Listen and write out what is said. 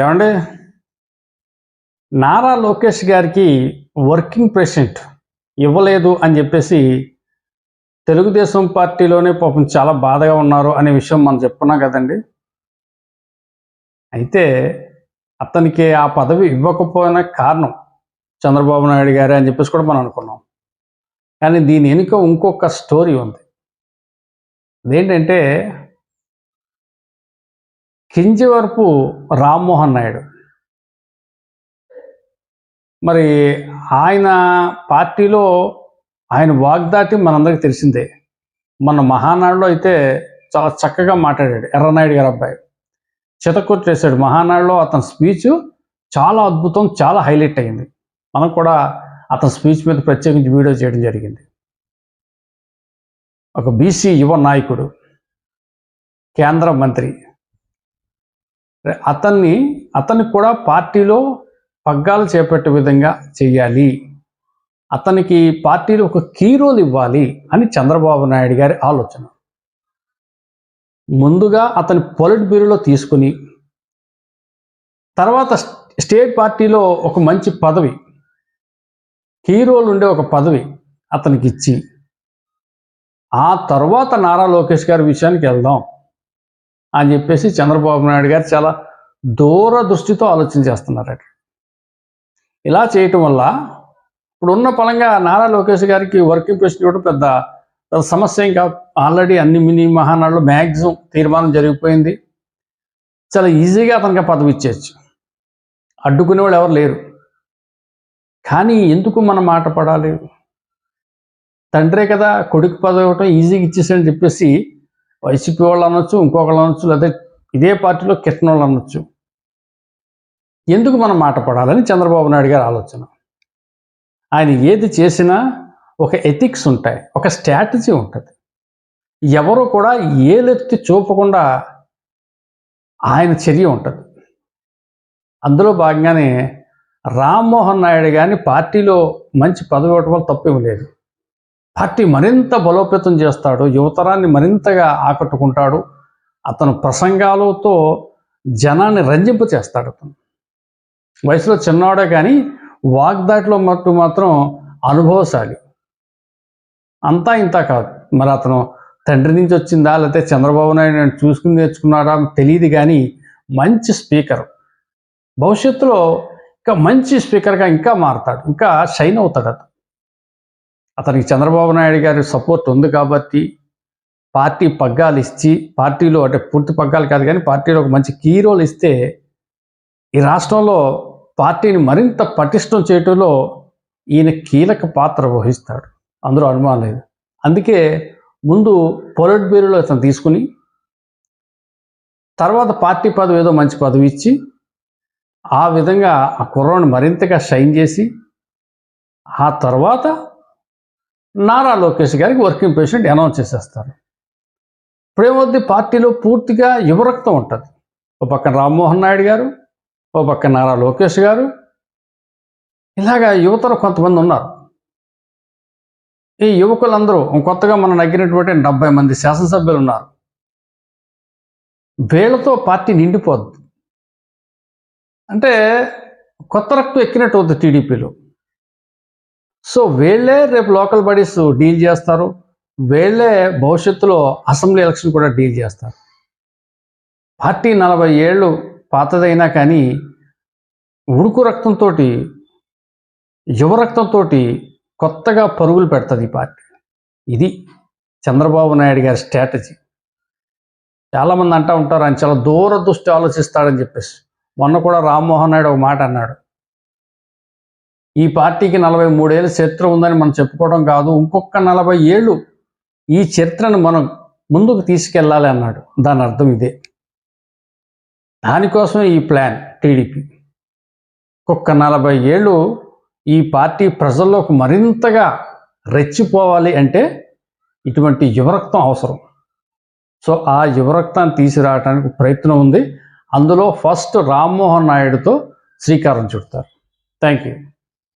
ఏమండి? నారా లోకేష్ గారికి working president ఇవ్వలేదు అని చెప్పేసి తెలుగుదేశం పార్టీలోనే పాపం చాలా బాధగా ఉన్నారు అనే విషయం మనం చెప్పుకున్నాం కదండి. అయితే అతనికి ఆ పదవి ఇవ్వకపోయిన కారణం చంద్రబాబు నాయుడు గారే అని చెప్పేసి కూడా మనం అనుకున్నాం. కానీ దీని వెనుక ఇంకొక స్టోరీ ఉంది. అదేంటంటే కింజవరపు రామ్మోహన్ నాయుడు. మరి ఆయన పార్టీలో ఆయన వాగ్దాటి మనందరికీ తెలిసిందే. మన మహానాడులో అయితే చాలా చక్కగా మాట్లాడాడు ఎర్రనాయుడు గారు అబ్బాయి. చితకొట్టేశాడు మహానాడులో అతని స్పీచ్ చాలా అద్భుతం చాలా హైలైట్ అయింది. మనం కూడా అతని స్పీచ్ మీద ప్రత్యేకించి వీడియో చేయడం జరిగింది. ఒక బీసీ యువ నాయకుడు కేంద్ర మంత్రి అతన్ని అతన్ని కూడా పార్టీలో పగ్గాలు చేపట్టే విధంగా చేయాలి. అతనికి పార్టీలో ఒక కీ రోల్ ఇవ్వాలి అని చంద్రబాబు నాయుడు గారి ఆలోచన. ముందుగా అతని పొలిట్ బ్యూరోలో తీసుకుని తర్వాత స్టేట్ పార్టీలో ఒక మంచి పదవి కీ రోల్ ఉండే ఒక పదవి అతనికి ఇచ్చి ఆ తర్వాత నారా లోకేష్ గారి విషయానికి వెళ్దాం. అని చెప్పేసి చంద్రబాబు నాయుడు గారు చాలా దూరదృష్టితో ఆలోచన చేస్తున్నారట ఇలా చేయటం వల్ల ఇప్పుడున్న పలంగా నారా లోకేష్ గారికి వర్కింగ్ ప్రెసిడెంట్ ఇవ్వడం పెద్ద సమస్య ఇంకా ఆల్రెడీ అన్ని మినీ మహానాడులో మ్యాక్సిమం తీర్మానం జరిగిపోయింది. చాలా ఈజీగా అతనికి పదవి ఇచ్చేయచ్చు. అడ్డుకునే వాళ్ళు ఎవరు లేరు. కానీ ఎందుకు మనం మాట పడాలి? తండ్రే కదా కొడుకు పదవి ఇవ్వటం ఈజీగా ఇచ్చేసాడని చెప్పేసి వైసీపీ వాళ్ళు అనొచ్చు ఇంకొకళ్ళు అనొచ్చు లేదా ఇదే పార్టీలో కిట్టన వాళ్ళు అనొచ్చు. ఎందుకు మనం మాట పడాలని చంద్రబాబు నాయుడు గారి ఆలోచన? ఆయన ఏది చేసినా ఒక ఎథిక్స్ ఉంటాయి ఒక స్ట్రాటజీ ఉంటుంది. ఎవరు కూడా ఏలెత్తి చూపకుండా ఆయన చర్య ఉంటుంది. అందులో భాగంగానే రామ్మోహన్ నాయుడు కానీ పార్టీలో మంచి పదవి ఇవ్వటం వల్ల తప్పేం లేదు. పార్టీ మరింత బలోపేతం చేస్తాడు యువతరాన్ని మరింతగా ఆకట్టుకుంటాడు అతను ప్రసంగాలతో జనాన్ని రంజింప చేస్తాడు అతను. వయసులో చిన్నవాడే కానీ వాగ్దాటిలో మట్టు మాత్రం అనుభవశాలి. అంతా ఇంత కాదు. మరి అతను తండ్రి నుంచి వచ్చిందా లేకపోతే చంద్రబాబు నాయుడు నేను చూసుకుని నేర్చుకున్నాడా తెలియదు కానీ మంచి స్పీకర్. భవిష్యత్తులో ఇంకా మంచి స్పీకర్గా ఇంకా మారతాడు ఇంకా షైన్ అవుతాడు అతను. అతనికి చంద్రబాబు నాయుడు గారి సపోర్ట్ ఉంది కాబట్టి పార్టీ పగ్గాలు ఇచ్చి పార్టీలో అంటే పూర్తి పగ్గాలు కాదు కానీ పార్టీలో ఒక మంచి కీ రోల్ ఇస్తే ఈ రాష్ట్రంలో పార్టీని మరింత పటిష్టం చేయటంలో ఈయన కీలక పాత్ర వహిస్తాడు. అందరూ అనుమానం లేదు. అందుకే ముందు పొలిట్ బ్యూరోలో అతను తీసుకుని తర్వాత పార్టీ పదవి ఏదో మంచి పదవి ఇచ్చి ఆ విధంగా ఆ కుర్రాన్ని మరింతగా షైన్ చేసి ఆ తర్వాత నారా లోకేష్ గారికి వర్కింగ్ ప్రెసిడెంట్ అనౌన్స్ చేసేస్తారు. ఇప్పుడేమవుద్ది పార్టీలో పూర్తిగా యువరక్తం ఉంటుంది. ఓ పక్కన రామ్మోహన్ నాయుడు గారు ఓ పక్కన నారా లోకేష్ గారు ఇలాగా యువతలో కొంతమంది ఉన్నారు. ఈ యువకులందరూ కొత్తగా మనం నగ్గినటువంటి డెబ్బై మంది శాసనసభ్యులు ఉన్నారు. వీళ్ళతో పార్టీ నిండిపోద్ది. అంటే కొత్త రక్తం ఎక్కినట్టు అవుతుంది టీడీపీలో. సో వీళ్ళే రేపు లోకల్ బాడీస్ డీల్ చేస్తారు. వీళ్ళే భవిష్యత్తులో అసెంబ్లీ ఎలక్షన్ కూడా డీల్ చేస్తారు. పార్టీ నలభై ఏళ్ళు పాతదైనా కానీ ఉడుకు రక్తంతో యువ రక్తంతో కొత్తగా పరుగులు పెడుతుంది ఈ పార్టీ. ఇది చంద్రబాబు నాయుడు గారి స్ట్రాటజీ. చాలామంది అంటూ ఉంటారు ఆయన చాలా దూరదృష్టి ఆలోచిస్తాడని చెప్పేసి. మొన్న కూడా రామ్మోహన్ నాయుడు ఒక మాట అన్నాడు. ఈ పార్టీకి నలభై మూడేళ్ళు చరిత్ర ఉందని మనం చెప్పుకోవడం కాదు. ఇంకొక నలభై ఏళ్ళు ఈ చరిత్రను మనం ముందుకు తీసుకెళ్ళాలి అన్నాడు. దాని అర్థం ఇదే. దానికోసమే ఈ ప్లాన్ టీడీపీ. ఒక్క నలభై ఏళ్ళు ఈ పార్టీ ప్రజల్లోకి మరింతగా రెచ్చిపోవాలి అంటే ఇటువంటి యువరక్తం అవసరం. సో ఆ యువరక్తాన్ని తీసుకురావడానికి ప్రయత్నం ఉంది. అందులో ఫస్ట్ రామ్మోహన్ నాయుడుతో శ్రీకారం చుడతారు. Thank you